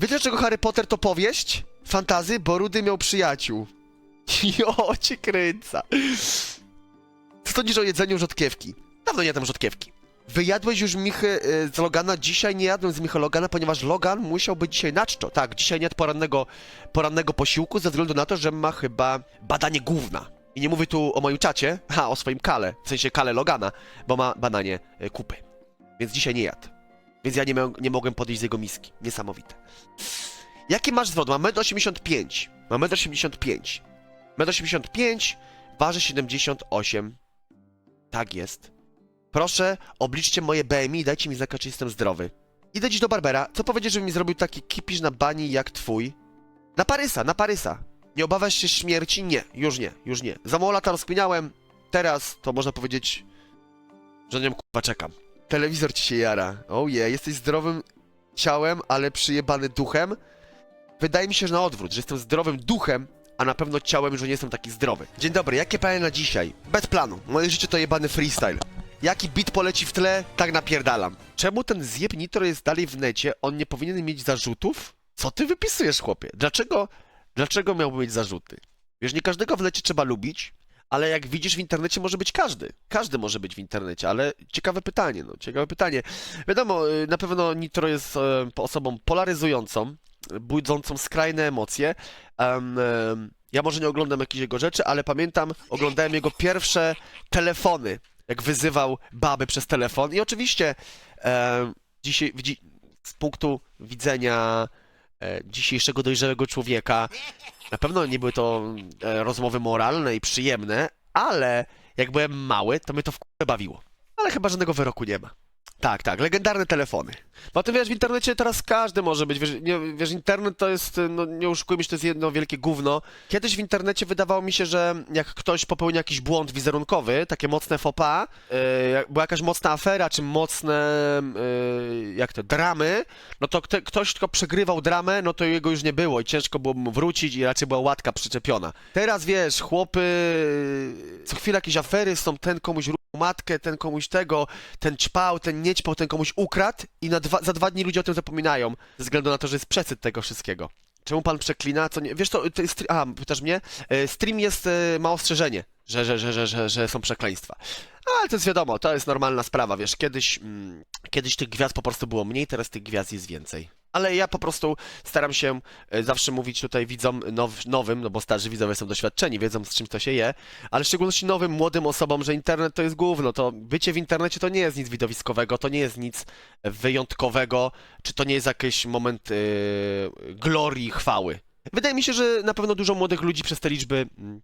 Wiecie dlaczego Harry Potter to powieść? Fantazy, bo Rudy miał przyjaciół. Jo, cię kręca. Co sądzisz o jedzeniu rzodkiewki? Dawno nie jadłem rzodkiewki. Wyjadłeś już Michy z Logana? Dzisiaj nie jadłem z Michy Logana, ponieważ Logan musiał być dzisiaj na czczo. Tak, dzisiaj nie jadł porannego, porannego posiłku ze względu na to, że ma chyba badanie główna. I nie mówię tu o moim czacie, a o swoim kale, w sensie kale Logana, bo ma badanie y, kupy. Więc dzisiaj nie jadł. Więc ja nie, nie mogłem podejść z jego miski. Niesamowite. Jaki masz zwrot? Mam 1,85 m. Mam 1,85 m. 1,85 m, waży 78. Tak jest. Proszę, obliczcie moje BMI i dajcie mi znaka, czy jestem zdrowy. Idę dziś do Barbera. Co powiedzieć, żeby mi zrobił taki kipisz na bani jak twój? Na Parysa, na Parysa. Nie obawiasz się śmierci? Nie, już nie, już nie. Za mało lata rozkminiałem. Teraz to można powiedzieć, że na nią kurwa czekam. Telewizor ci się jara. Oh yeah, jesteś zdrowym ciałem, ale przyjebany duchem. Wydaje mi się, że na odwrót, że jestem zdrowym duchem, a na pewno ciałem, że nie jestem taki zdrowy. Dzień dobry, jakie plany na dzisiaj? Bez planu. Moje życie to jebany freestyle. Jaki beat poleci w tle, tak napierdalam. Czemu ten zjeb Nitro jest dalej w necie? On nie powinien mieć zarzutów? Co ty wypisujesz, chłopie? Dlaczego, dlaczego miałby mieć zarzuty? Wiesz, nie każdego w necie trzeba lubić, ale jak widzisz w internecie może być każdy. Każdy może być w internecie, ale ciekawe pytanie, no, ciekawe pytanie. Wiadomo, y, na pewno Nitro jest e, osobą polaryzującą, budzącą skrajne emocje. Em, em, ja może nie oglądam jakichś jego rzeczy, ale pamiętam, oglądałem jego pierwsze telefony, jak wyzywał baby przez telefon. I oczywiście dzisiaj, z punktu widzenia e, dzisiejszego dojrzałego człowieka, na pewno nie były to e, rozmowy moralne i przyjemne, ale jak byłem mały, to mnie to w bawiło. Ale chyba żadnego wyroku nie ma. Tak, tak, legendarne telefony. Bo ty wiesz, w internecie teraz każdy może być. Wiesz, nie, wiesz internet to jest, no nie oszukujmy się, to jest jedno wielkie gówno. Kiedyś w internecie wydawało mi się, że jak ktoś popełnia jakiś błąd wizerunkowy, takie mocne pas, yy, była jakaś mocna afera, czy mocne, yy, jak to, dramy, no to kto, ktoś tylko przegrywał dramę, no to jego już nie było i ciężko było mu wrócić i raczej była łatka przyczepiona. Teraz wiesz, chłopy, co chwilę jakieś afery są, ten komuś matkę, ten komuś tego, ten ćpał, ten nie ćpał, ten komuś ukradł i na dwa, za dwa dni ludzie o tym zapominają, ze względu na to, że jest przesyt tego wszystkiego. Czemu pan przeklina? Co nie? Wiesz to, to a, pytasz mnie? E, Stream jest, e, ma ostrzeżenie, że, że, że, że, że, że są przekleństwa. Ale to jest wiadomo, to jest normalna sprawa, wiesz, kiedyś, mm, kiedyś tych gwiazd po prostu było mniej, teraz tych gwiazd jest więcej. Ale ja po prostu staram się e, zawsze mówić tutaj widzom now, nowym, no bo starzy widzowie są doświadczeni, wiedzą z czym to się je, ale w szczególności nowym, młodym osobom, że internet to jest gówno, to bycie w internecie to nie jest nic widowiskowego, to nie jest nic wyjątkowego, czy to nie jest jakiś moment yy, glorii, chwały. Wydaje mi się, że na pewno dużo młodych ludzi przez te liczby mm,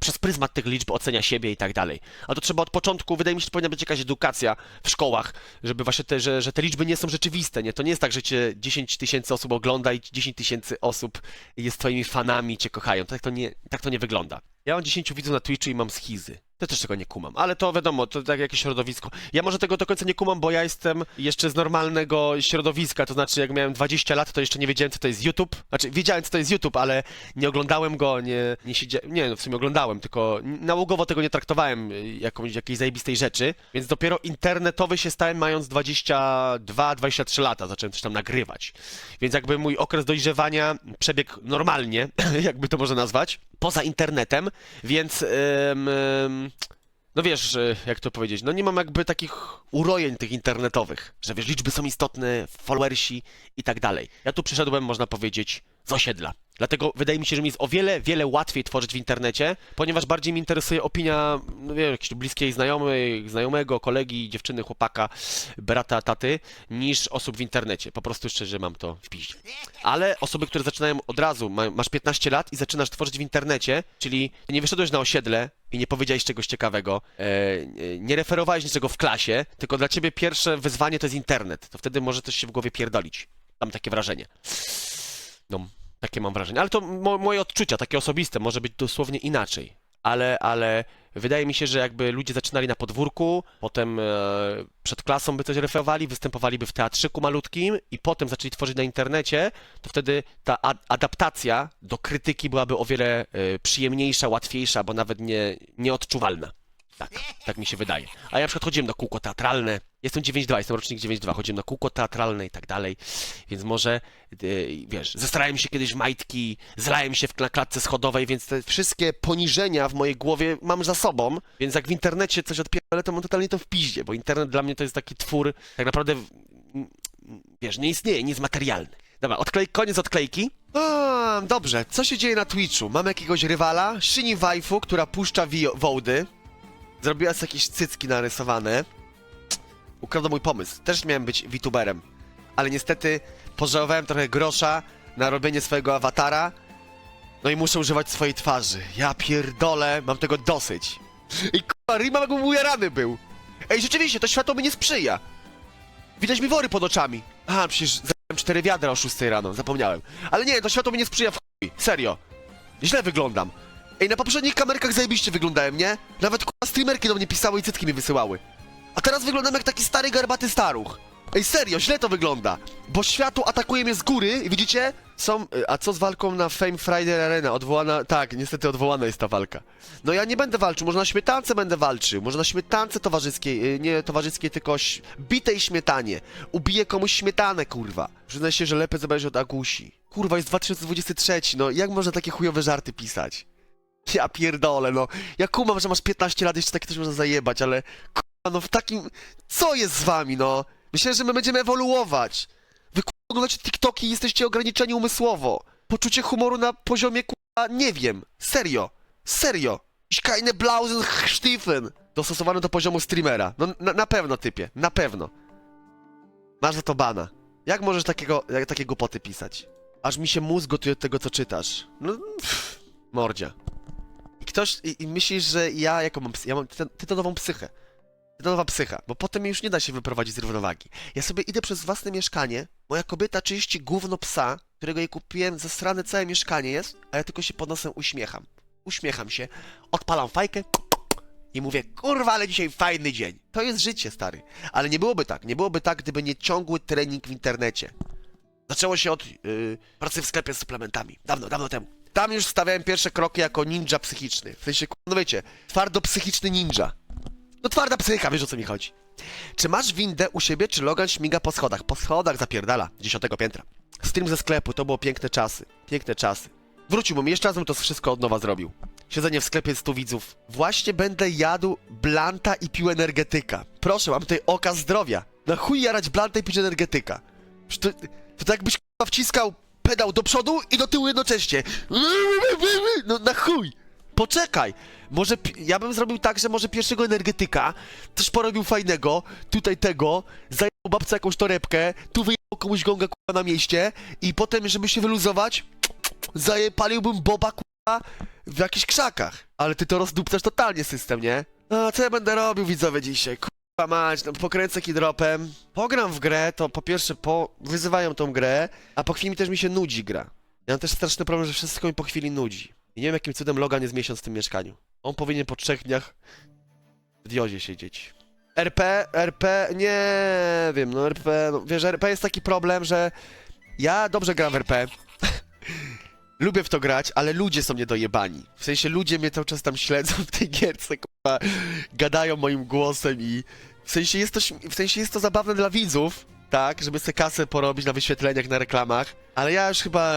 przez pryzmat tych liczb ocenia siebie i tak dalej. A to trzeba od początku, wydaje mi się, że powinna być jakaś edukacja w szkołach, żeby właśnie te, że, że te liczby nie są rzeczywiste, nie? To nie jest tak, że cię 10 tysięcy osób ogląda i 10 tysięcy osób jest twoimi fanami cię kochają. Tak to nie, tak to nie wygląda. Ja mam 10 widzów na Twitchu i mam schizy. To też tego nie kumam, ale to wiadomo, to tak jakieś środowisko. Ja może tego do końca nie kumam, bo ja jestem jeszcze z normalnego środowiska, to znaczy jak miałem 20 lat, to jeszcze nie wiedziałem, co to jest YouTube. Znaczy, wiedziałem, co to jest YouTube, ale nie oglądałem go, nie, nie siedziałem, nie, no w sumie oglądałem, tylko nałogowo tego nie traktowałem y, jakąś, jakiejś zajebistej rzeczy, więc dopiero internetowy się stałem mając 22-23 lata, zacząłem coś tam nagrywać. Więc jakby mój okres dojrzewania przebiegł normalnie, jakby to można nazwać, poza internetem, więc... Ym, ym, no wiesz, jak to powiedzieć, no nie mam jakby takich urojeń tych internetowych, że wiesz, liczby są istotne, followersi i tak dalej. Ja tu przyszedłem, można powiedzieć, z osiedla. Dlatego wydaje mi się, że mi jest o wiele, wiele łatwiej tworzyć w internecie, ponieważ bardziej mnie interesuje opinia, no wiesz, jakiejś bliskiej znajomej, znajomego, kolegi, dziewczyny, chłopaka, brata, taty, niż osób w internecie. Po prostu szczerze mam to w piździe. Ale osoby, które zaczynają od razu, ma, masz 15 lat i zaczynasz tworzyć w internecie, czyli nie wyszedłeś na osiedle i nie powiedziałeś czegoś ciekawego, e, nie referowałeś niczego w klasie, tylko dla ciebie pierwsze wyzwanie to jest internet. To wtedy może coś się w głowie pierdolić. Mam takie wrażenie. No, takie mam wrażenie. Ale to mo moje odczucia, takie osobiste, może być dosłownie inaczej. Ale, ale wydaje mi się, że jakby ludzie zaczynali na podwórku, potem e, przed klasą by coś referowali, występowaliby w teatrzyku malutkim i potem zaczęli tworzyć na internecie, to wtedy ta adaptacja do krytyki byłaby o wiele e, przyjemniejsza, łatwiejsza, bo nawet nie, nieodczuwalna. Tak, tak mi się wydaje. A ja na przykład chodziłem na kółko teatralne, Jestem 9.2, jestem rocznik 9.2, chodziłem na kółko teatralne i tak dalej, więc może, yy, wiesz, zestarałem się kiedyś w majtki, zlałem się w, na klatce schodowej, więc te wszystkie poniżenia w mojej głowie mam za sobą, więc jak w internecie coś odpierdolę, to mam totalnie to w piździe, bo internet dla mnie to jest taki twór, tak naprawdę, wiesz, nie istnieje, nie jest materialny. Dobra, odklej, koniec odklejki. Dobrze, co się dzieje na Twitchu? Mam jakiegoś rywala, Shini Waifu, która puszcza wołdy. Zrobiła sobie jakieś cycki narysowane. Ukradł mój pomysł. Też miałem być VTuberem. Ale niestety pożałowałem trochę grosza na robienie swojego awatara. No i muszę używać swojej twarzy. Ja pierdolę, mam tego dosyć. I kurwa, Rima jakbym ujarany był. Ej, rzeczywiście, to światło mi nie sprzyja. Widać mi wory pod oczami. Aha, przecież zająłem cztery wiadra o 6 rano, zapomniałem. Ale nie, to światło mi nie sprzyja w chuj. Serio. Źle wyglądam. Ej, na poprzednich kamerkach zajebiście wyglądałem, nie? Nawet kurwa streamerki do mnie pisały i cytki mi wysyłały. A teraz wyglądam jak taki stary garbaty staruch. Ej, serio, źle to wygląda. Bo światło atakuje mnie z góry i widzicie? Są... y, A co z walką na Fame Friday Arena? Odwołana... Tak, niestety odwołana jest ta walka. No ja nie będę walczył, może na śmietance będę walczył. Może na śmietance towarzyskiej, y, nie towarzyskiej, tylko bitej śmietanie. Ubiję komuś śmietanę, kurwa. Przyznaj się, że lepiej zależy od Agusi. Kurwa, jest 2023, no jak można takie chujowe żarty pisać? Ja pierdolę, no. Ja kumam, że masz 15 lat, jeszcze takie coś można zajebać, ale no w takim... Co jest z wami, no? Myślę, że my będziemy ewoluować. Wy kurwa oglądacie TikToki i jesteście ograniczeni umysłowo. Poczucie humoru na poziomie kurwa, nie wiem. Serio. Serio. Keine Blausen Stiefen. Dostosowany do poziomu streamera. No na, na pewno, typie. Na pewno. Masz za to bana. Jak możesz takiego, jak, takie głupoty pisać? Aż mi się mózg gotuje od tego, co czytasz. No, pff, mordzia. I ktoś, i, i myślisz, że ja jaką mam, ja mam tyton- tytonową psychę. Tytonowa psycha, bo potem już nie da się wyprowadzić z równowagi. Ja sobie idę przez własne mieszkanie, moja kobieta czyści gówno psa, którego jej kupiłem, zasrane całe mieszkanie jest, a ja tylko się pod nosem uśmiecham. Uśmiecham się, odpalam fajkę i mówię, kurwa, ale dzisiaj fajny dzień. To jest życie, stary. Ale nie byłoby tak, nie byłoby tak, gdyby nie ciągły trening w internecie. Zaczęło się od yy, pracy w sklepie z suplementami. Dawno, dawno temu. Tam już stawiałem pierwsze kroki jako ninja psychiczny. W sensie, no wiecie, twardo psychiczny ninja. No twarda psycha, wiesz o co mi chodzi. Czy masz windę u siebie, czy Logan śmiga po schodach? Po schodach zapierdala, dziesiątego piętra. Stream ze sklepu, to było piękne czasy. Piękne czasy. Wróciłbym, jeszcze raz bym to wszystko od nowa zrobił. Siedzenie w sklepie 100 widzów. Właśnie będę jadł blanta i pił energetyka. Proszę, mam tutaj oka zdrowia. Na chuj jarać blanta i pić energetyka. To, to tak k***a wciskał pedał do przodu i do tyłu jednocześnie. No na chuj. Poczekaj. Może ja bym zrobił tak, że może pierwszego energetyka, coś porobił fajnego, tutaj tego, zajął babce jakąś torebkę, tu wyjechał komuś gonga k***a na mieście i potem, żeby się wyluzować, zajepaliłbym boba k***a w jakichś krzakach. Ale ty to rozdupcasz totalnie system, nie? A co ja będę robił widzowie dzisiaj? K***a mać, no pokręcę kidropem, pogram w grę, to po pierwsze po... wyzywają tą grę, a po chwili też mi się nudzi gra. Ja mam też straszny problem, że wszystko mi po chwili nudzi. I nie wiem jakim cudem Logan jest miesiąc w tym mieszkaniu. On powinien po trzech dniach w diozie siedzieć. RP, RP, nie wiem, no RP, no wiesz, RP jest taki problem, że ja dobrze gram w RP. Lubię w to grać, ale ludzie są niedojebani. W sensie ludzie mnie cały czas tam śledzą w tej gierce, kurwa, gadają moim głosem i w sensie jest to, w sensie jest to zabawne dla widzów, tak, żeby sobie kasę porobić na wyświetleniach, na reklamach, ale ja już chyba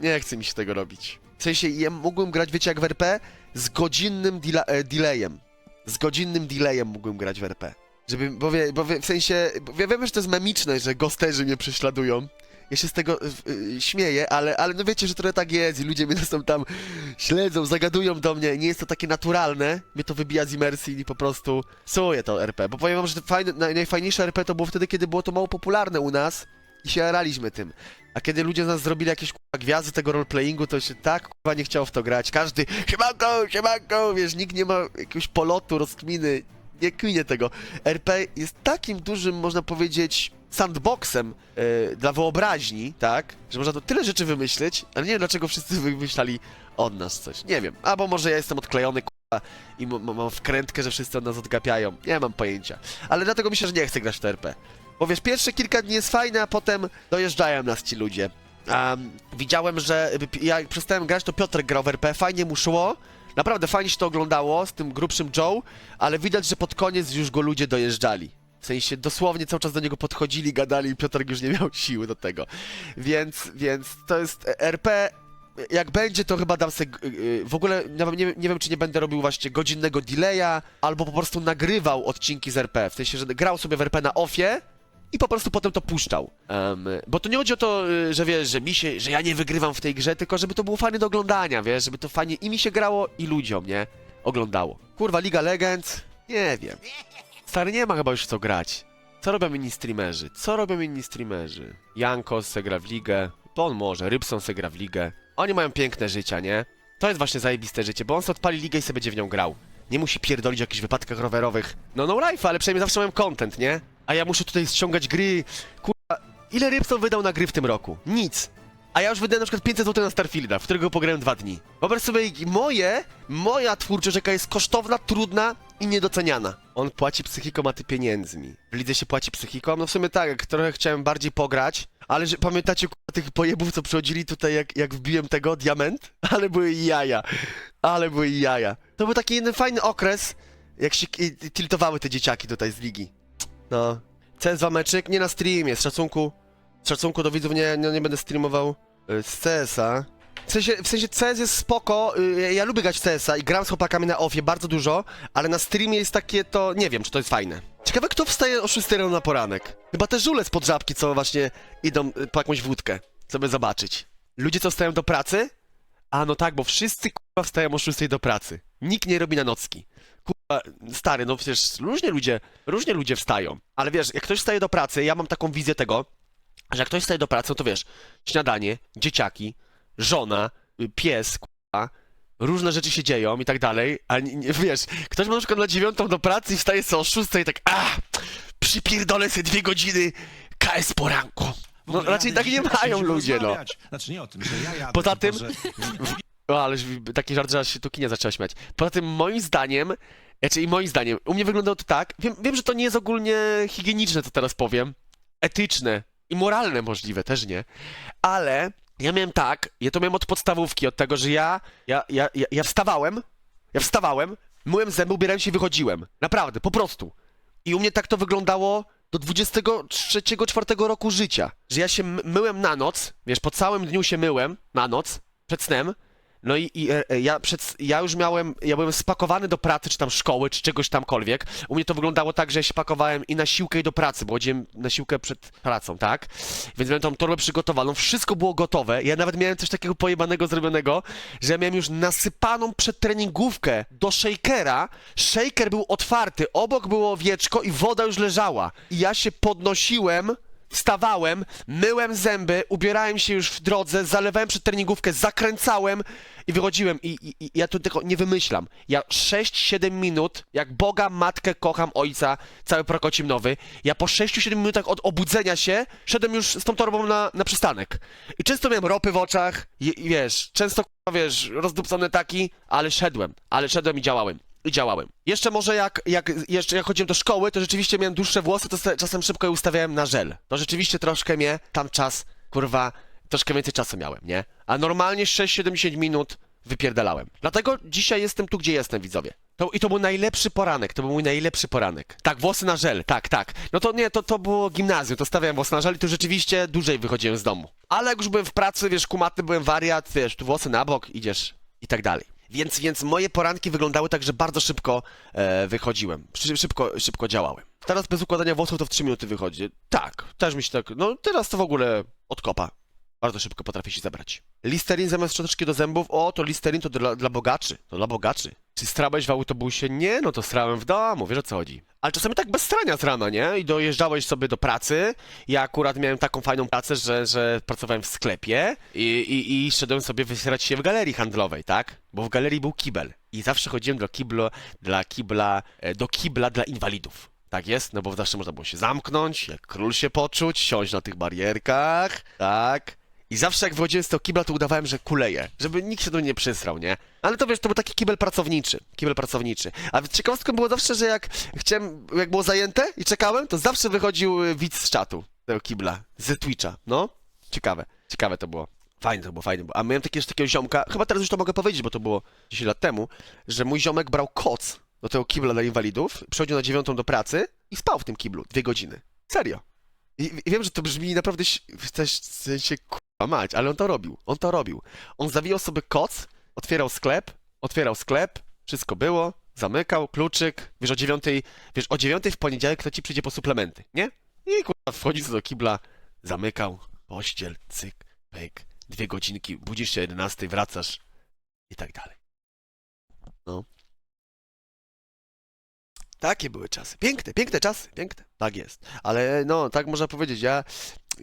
nie chcę mi się tego robić. W sensie ja mógłbym grać, wiecie, jak w RP, z godzinnym e, delayem. Z godzinnym delayem mógłbym grać w RP. Żeby, bo, wie, bo wie, w sensie, bo ja wiem, że to jest memiczne, że ghosterzy mnie prześladują. Ja się z tego y, śmieję, ale, ale no wiecie, że trochę tak jest i ludzie mnie są tam śledzą, zagadują do mnie. Nie jest to takie naturalne. Mnie to wybija z imersji i po prostu psuje to RP. Bo powiem wam, że fajne, naj, najfajniejsze RP to było wtedy, kiedy było to mało popularne u nas i się jaraliśmy tym. A kiedy ludzie z nas zrobili jakieś kurwa, gwiazdy tego roleplayingu, to się tak kurwa nie chciało w to grać. Każdy, siemanko, siemanko, wiesz, nikt nie ma jakiegoś polotu, rozkminy, nie kminie tego. RP jest takim dużym, można powiedzieć, sandboxem e, dla wyobraźni, tak? Że można tu tyle rzeczy wymyślić, ale nie wiem dlaczego wszyscy wymyślali od nas coś. Nie wiem. Albo może ja jestem odklejony kurwa, i mam wkrętkę, że wszyscy od nas odgapiają. Nie mam pojęcia. Ale dlatego myślę, że nie chcę grać w to RP. Bo wiesz, pierwsze kilka dni jest fajne, a potem dojeżdżają nas ci ludzie. Um, widziałem, że y, ja jak przestałem grać, to Piotrek grał w RP, fajnie mu szło. Naprawdę fajnie się to oglądało z tym grubszym Joe, ale widać, że pod koniec już go ludzie dojeżdżali. W sensie dosłownie cały czas do niego podchodzili, gadali i Piotrek już nie miał siły do tego. Więc, więc to jest e, RP. Jak będzie, to chyba dam sobie. y, W ogóle nie, nie wiem, czy nie będę robił właśnie godzinnego delaya, albo po prostu nagrywał odcinki z RP. W sensie, że grał sobie w RP na offie i po prostu potem to puszczał. Em, bo to nie chodzi o to, y, że wiesz, że mi się, że ja nie wygrywam w tej grze, tylko żeby to było fajne do oglądania, wiesz, żeby to fajnie i mi się grało, i ludziom, nie? Oglądało. Kurwa, Liga Legends? Nie wiem. Stary, nie ma chyba już w co grać. Co robią inni streamerzy? Co robią inni streamerzy? Jankos se gra w ligę, bo on może, Rybson se gra w ligę. Oni mają piękne życia, nie? To jest właśnie zajebiste życie, bo on sobie odpali ligę i sobie będzie w nią grał. Nie musi pierdolić o jakichś wypadkach rowerowych. No no life, ale przynajmniej zawsze mają content, nie? A ja muszę tutaj ściągać gry. Kurwa, ile Rybson wydał na gry w tym roku? Nic. A ja już wydałem na przykład 500 zł na Starfielda, w którego pograłem dwa dni. Wyobraź sobie, moje, moja twórczość, jaka jest kosztowna, trudna i niedoceniana. On płaci psychiką, a ty pieniędzmi. W lidze się płaci psychiką? No w sumie tak, trochę chciałem bardziej pograć, ale że, pamiętacie kurwa, tych pojebów, co przychodzili tutaj, jak, jak wbiłem tego diament? Ale były jaja. Ale były jaja. To był taki jeden fajny okres, jak się i- i tiltowały te dzieciaki tutaj z ligi. No. CS2 meczyk, nie na streamie, z szacunku. Z szacunku do widzów nie, nie, nie będę streamował y, z CS-a. W sensie, w sensie CS jest spoko, y, ja, lubię grać w CS-a i gram z chłopakami na offie bardzo dużo, ale na streamie jest takie to, nie wiem, czy to jest fajne. Ciekawe, kto wstaje o 6 rano na poranek. Chyba te żule z podżabki, co właśnie idą y, po jakąś wódkę, żeby zobaczyć. Ludzie, co wstają do pracy? A, no tak, bo wszyscy kurwa wstają o 6 do pracy. Nikt nie robi na nocki. Kurwa, stary, no przecież różnie ludzie, różnie ludzie wstają. Ale wiesz, jak ktoś wstaje do pracy, ja mam taką wizję tego, że jak ktoś wstaje do pracy, no to wiesz, śniadanie, dzieciaki, żona, y, pies, kurwa, różne rzeczy się dzieją i tak dalej, a nie, nie, wiesz, ktoś ma na przykład na dziewiątą do pracy i wstaje sobie o szóstej i tak, a, przypierdolę sobie dwie godziny KS poranku. No raczej tak nie mają ludzie, no. Znaczy nie o tym, że ja jadę, Poza tylko tym- że- O, ale taki żart, że się tu kinia zaczęła śmiać. Poza tym, moim zdaniem, znaczy i moim zdaniem, u mnie wyglądało to tak, wiem, wiem, że to nie jest ogólnie higieniczne, co teraz powiem, etyczne i moralne możliwe, też nie, ale ja miałem tak, ja to miałem od podstawówki, od tego, że ja, ja, ja, ja, ja wstawałem, ja wstawałem, myłem zęby, ubierałem się i wychodziłem. Naprawdę, po prostu. I u mnie tak to wyglądało do 23-4 roku życia. Że ja się my- myłem na noc, wiesz, po całym dniu się myłem na noc, przed snem. No i, i e, e, ja, przed, ja już miałem, ja byłem spakowany do pracy, czy tam szkoły, czy czegoś tamkolwiek. U mnie to wyglądało tak, że ja się pakowałem i na siłkę, i do pracy, bo chodziłem na siłkę przed pracą, tak? Więc miałem tą torbę przygotowaną, wszystko było gotowe. Ja nawet miałem coś takiego pojebanego zrobionego, że ja miałem już nasypaną przedtreningówkę do shakera. Shaker był otwarty, obok było wieczko i woda już leżała. I ja się podnosiłem, wstawałem, myłem zęby, ubierałem się już w drodze, zalewałem przedtreningówkę, zakręcałem i wychodziłem. I, i, i ja tu tylko nie wymyślam. Ja 6-7 minut, jak Boga, matkę, kocham, ojca, cały prokocim nowy, ja po 6-7 minutach od obudzenia się szedłem już z tą torbą na, na przystanek. I często miałem ropy w oczach, i, i wiesz, często, wiesz, rozdupcony taki, ale szedłem, ale szedłem i działałem. Działałem. Jeszcze może jak, jak, jeszcze jak chodziłem do szkoły, to rzeczywiście miałem dłuższe włosy, to se, czasem szybko je ustawiałem na żel. To rzeczywiście troszkę mnie, tam czas, kurwa, troszkę więcej czasu miałem, nie? A normalnie 6-70 minut wypierdalałem. Dlatego dzisiaj jestem tu, gdzie jestem, widzowie. To, I to był najlepszy poranek, to był mój najlepszy poranek. Tak, włosy na żel, tak, tak. No to nie, to, to było gimnazjum, to stawiałem włosy na żel i tu rzeczywiście dłużej wychodziłem z domu. Ale jak już byłem w pracy, wiesz, kumaty, byłem wariat, wiesz, tu włosy na bok, idziesz i tak dalej. Więc, więc moje poranki wyglądały tak, że bardzo szybko e, wychodziłem. Szy, szybko, szybko działałem. Teraz bez układania włosów to w 3 minuty wychodzi. Tak, też mi się tak. No teraz to w ogóle odkopa. Bardzo szybko potrafi się zebrać. Listerin zamiast szczoteczki do zębów? O, to Listerin to dla, dla bogaczy. To dla bogaczy. Czy strałeś w autobusie? Nie, no to strałem w domu, wiesz o co chodzi. Ale czasami tak bez strania z rana, nie? I dojeżdżałeś sobie do pracy. Ja akurat miałem taką fajną pracę, że, że pracowałem w sklepie i, i, i szedłem sobie wysierać się w galerii handlowej, tak? Bo w galerii był kibel. I zawsze chodziłem do kibla, dla kibla, e, do kibla dla inwalidów. Tak jest, no bo zawsze można było się zamknąć, jak król się poczuć, siąść na tych barierkach, tak. I zawsze jak wychodziłem z tego kibla, to udawałem, że kuleję, żeby nikt się do mnie nie przysrał, nie? Ale to wiesz, to był taki kibel pracowniczy, kibel pracowniczy. A ciekawostką było zawsze, że jak chciałem, jak było zajęte i czekałem, to zawsze wychodził y, widz z czatu tego kibla, z Twitcha, no. Ciekawe, ciekawe to było. Fajne to było, fajne było. A miałem takie, jeszcze takiego ziomka, chyba teraz już to mogę powiedzieć, bo to było 10 lat temu, że mój ziomek brał koc do tego kibla dla inwalidów, przychodził na dziewiątą do pracy i spał w tym kiblu dwie godziny. Serio. I, i wiem, że to brzmi naprawdę w sensie mać, ale on to robił. On to robił. On zawijał sobie koc, otwierał sklep, otwierał sklep, wszystko było, zamykał, kluczyk, wiesz o dziewiątej, wiesz o dziewiątej w poniedziałek kto ci przyjdzie po suplementy, nie? I kurwa wchodzi sobie do kibla, zamykał, pościel, cyk, pyk, dwie godzinki, budzisz się o 11, wracasz i tak dalej. No. Takie były czasy. Piękne, piękne czasy, piękne. Tak jest. Ale no, tak można powiedzieć, ja,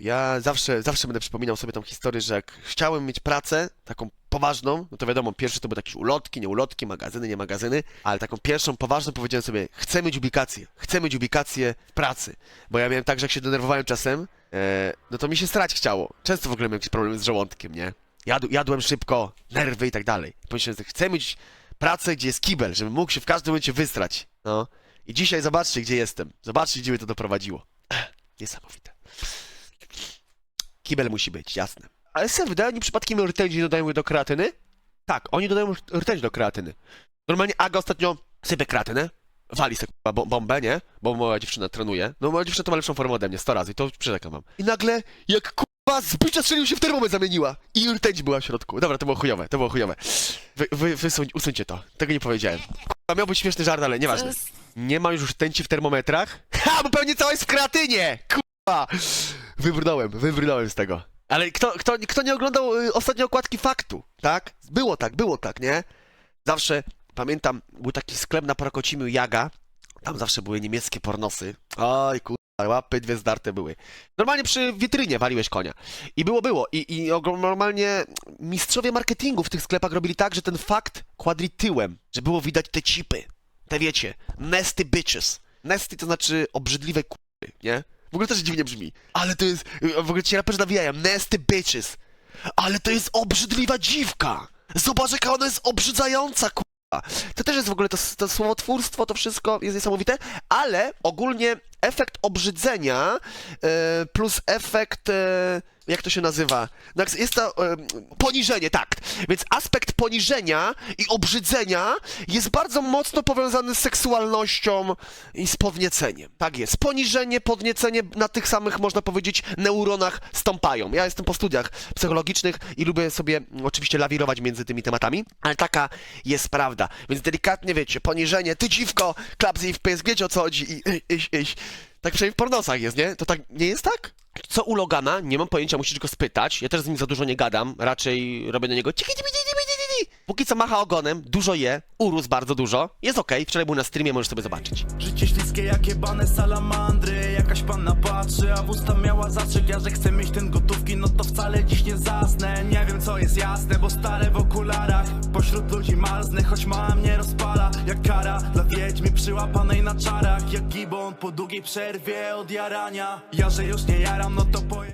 ja zawsze, zawsze będę przypominał sobie tą historię, że jak chciałem mieć pracę, taką poważną, no to wiadomo, pierwsze to były jakieś ulotki, nie ulotki, magazyny, nie magazyny, ale taką pierwszą poważną powiedziałem sobie, chcę mieć ubikację, chcę mieć ubikację w pracy. Bo ja miałem tak, że jak się denerwowałem czasem, e, no to mi się strać chciało. Często w ogóle miałem jakieś problemy z żołądkiem, nie? Jadł, jadłem szybko, nerwy i tak dalej. Pomyślałem, że chcę mieć pracę, gdzie jest kibel, żebym mógł się w każdym momencie wystrać. No. I dzisiaj zobaczcie, gdzie jestem. Zobaczcie, gdzie mnie to doprowadziło. Niesamowite. Kibel musi być, jasne. Ale sen, wydaje mi przypadkiem rtęci dodają do kreatyny? Tak, oni dodają rtęć do kreatyny. Normalnie Aga ostatnio sypie kreatynę, wali sobie bombę, nie? Bo moja dziewczyna trenuje. No moja dziewczyna to ma lepszą formę ode mnie, 100 razy i to przyrzekam wam. I nagle, jak k***a z strzelił się w termometr zamieniła i rtęć była w środku. Dobra, to było chujowe, to było chujowe. Wy, wy, wysuń, usuńcie to, tego nie powiedziałem. K***a, miał być śmieszny żart, ale nieważne. Nie ma już rtęci w termometrach? Ha, bo pewnie cała jest w kreatynie! Kurwa! Wybrnąłem, wybrnąłem z tego. Ale kto, kto, kto nie oglądał y, ostatniej okładki faktu, tak? Było tak, było tak, nie? Zawsze, pamiętam, był taki sklep na Prokocimiu Jaga, tam zawsze były niemieckie pornosy. Oj, kurwa, łapy dwie zdarte były. Normalnie przy witrynie waliłeś konia. I było, było. I, i normalnie mistrzowie marketingu w tych sklepach robili tak, że ten fakt kładli tyłem, że było widać te cipy. Te wiecie, nasty bitches. Nasty to znaczy obrzydliwe kurwy, nie? W ogóle też dziwnie brzmi. Ale to jest, w ogóle ci raperzy nawijają, nasty bitches. Ale to jest obrzydliwa dziwka. Zobacz, jaka ona jest obrzydzająca, kurwa. To też jest w ogóle to, to słowotwórstwo, to wszystko jest niesamowite, ale ogólnie efekt obrzydzenia e, plus efekt, e, jak to się nazywa? No, Jest to e, poniżenie, tak. Więc aspekt poniżenia i obrzydzenia jest bardzo mocno powiązany z seksualnością i z podnieceniem. Tak jest. Poniżenie, podniecenie na tych samych, można powiedzieć, neuronach stąpają. Ja jestem po studiach psychologicznych i lubię sobie mm, oczywiście lawirować między tymi tematami, ale taka jest prawda. Więc delikatnie, wiecie, poniżenie, ty dziwko, klap z jej w pysk, wiecie o co chodzi i iś. Tak przynajmniej w pornosach jest, nie? To tak nie jest tak? Co u Logana? Nie mam pojęcia, musisz go spytać. Ja też z nim za dużo nie gadam, raczej robię na niego ciki, ciki, ciki, ciki, ciki. Póki co macha ogonem, dużo je, urósł bardzo dużo, jest okej, wczoraj był na streamie, możesz sobie zobaczyć. Życie śliskie jak jebane salamandry. Jakaś panna patrzy, a w usta miała zastrzyk. Ja, że chcę mieć ten gotówki, no to wcale dziś nie zasnę. Nie wiem co jest jasne, bo stare w okularach. Pośród ludzi marznę, choć mała mnie rozpala. Jak kara dla wiedźmy przyłapanej na czarach. Jak gibon po długiej przerwie od jarania. Ja, że już nie jaram, no to poje...